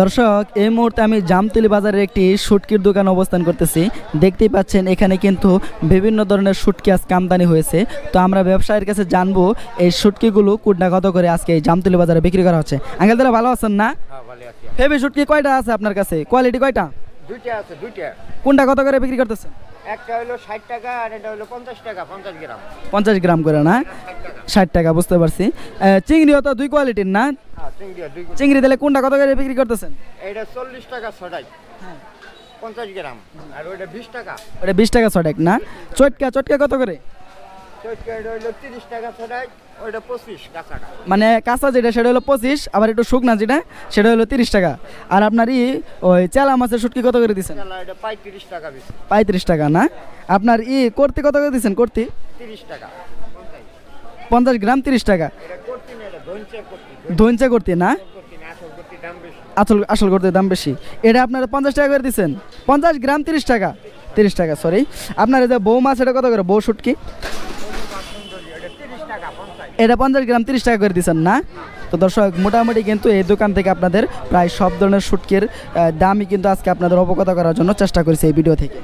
দর্শক এই মুহূর্তে আমি জামতলি বাজারের একটি শুটকির দোকান অবস্থান করতেছি। দেখতেই পাচ্ছেন এখানে কিন্তু বিভিন্ন ধরনের শুটকি আজকে আমদানি হয়েছে। তো আমরা ব্যবসায়ীর কাছে জানব এই শুটকিগুলো কুটনা কত করে আজকে এই জামতলি বাজারে বিক্রি করা হচ্ছে। আঙ্কেল তারা ভালো আছেন না? হ্যাঁ হেভি শুটকি কয়টা আছে আপনার কাছে? কোয়ালিটি কয়টা? দুইটা আছে দুইটা। কোনটা কত করে বিক্রি করতেছেন? একটা হলো ষাট টাকা আর এটা হলো পঞ্চাশ টাকা পঞ্চাশ গ্রাম। পঞ্চাশ গ্রাম করে না? ষাট টাকা বুঝতে পারছি। চিংড়িও তো দুই কোয়ালিটির না? হ্যাঁ চিংড়ি দিলে কোনটা কত করে বিক্রি করতেছেন? এটা চল্লিশ টাকা ছটাই পঞ্চাশ গ্রাম। আর ওইটা বিশ টাকা। ওটা বিশ টাকা ছটাক না? চটকা চটকা কত করে? ছটাই মানে কাঁচা যেটা সেটা হলো পঁচিশ আবার একটু শুকনা যেটা সেটা হলো তিরিশ টাকা। আর আপনার ই ওই চেলা মাছের শুটকি কত করে দিচ্ছেন চালা পঁয়ত্রিশ টাকা পঁয়ত্রিশ টাকা না? আপনার ই করতে কত করে দিচ্ছেন করতে? তিরিশ টাকা। পঞ্চাশ গ্রাম তিরিশ টাকা। এটা এটা ধনচে করতি না? আসল আসল করতে দাম বেশি। এটা আপনারা পঞ্চাশ টাকা করে দিচ্ছেন পঞ্চাশ গ্রাম তিরিশ টাকা। তিরিশ টাকা সরি আপনার যে বউ মাছ, এটা কত করে? বউ শুটকি এটা এটা পঞ্চাশ গ্রাম তিরিশ টাকা করে দিচ্ছেন না? তো দর্শক, মোটামুটি কিন্তু এই দোকান থেকে আপনাদের প্রায় সব ধরনের শুটকির দামই কিন্তু আজকে আপনাদের অবগত করার জন্য চেষ্টা করেছি এই ভিডিও থেকে।